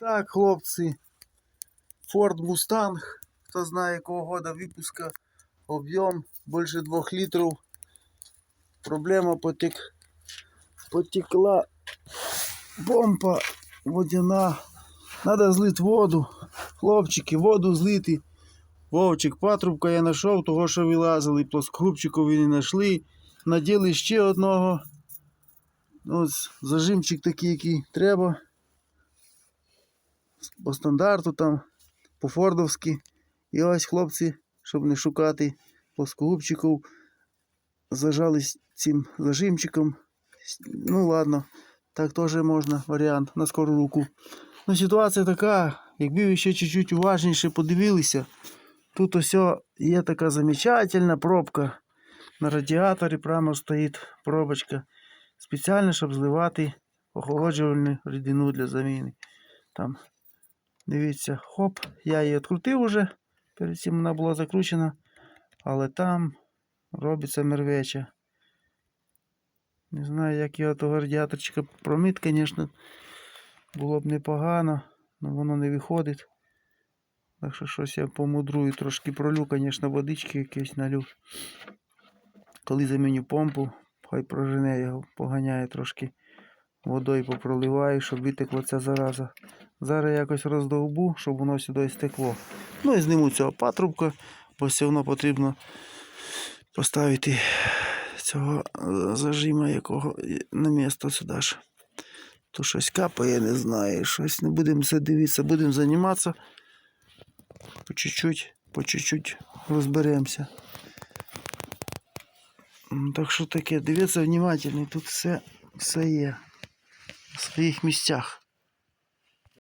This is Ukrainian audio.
Так, хлопці. Ford Mustang. Хто знає якого года випуска. Об'єм більше 2 літрів. Проблема потек... потекла помпа водяна. Надо злити воду. Хлопчики, воду злити. Вовчик, патрубка я знайшов, того що вилазили, плоскогубчикові не знайшли. Наділи ще одного. Ось зажимчик такий, який треба. По стандарту там, по фордовськи. І ось хлопці, щоб не шукати плоскогубчиків, зажались цим зажимчиком. Ну ладно, так теж можна варіант на скору руку. Ну, ситуація така, якби ви ще чуть-чуть уважніше подивилися, тут ось є така замечательна пробка. На радіаторі прямо стоїть пробочка. Спеціально, щоб зливати охолоджувальну рідину для заміни. Там, дивіться, хоп, я її відкрутив уже. Перед цим вона була закручена. Але там робиться мервеча. Не знаю, як його того радіаторчика промит, звісно, було б непогано, але воно не виходить. Так що щось я помудрую, трошки пролю, звісно, водички якісь налю. Коли заміню помпу, хай прожене його, поганяє трошки водою попроливаю, щоб витекла ця зараза. Зараз якось роздовбу, щоб воно сюди стекло. Ну і зніму цього патрубка, бо все одно потрібно поставити цього е, зажима якого на місто сюди ж. То щось капає, не знаю, щось не будемо все дивитися, будемо займатися. По чуть-чуть, по чуть-чуть розберемося. Так що таке, дивіться внимательно, тут все, все є в своїх місцях.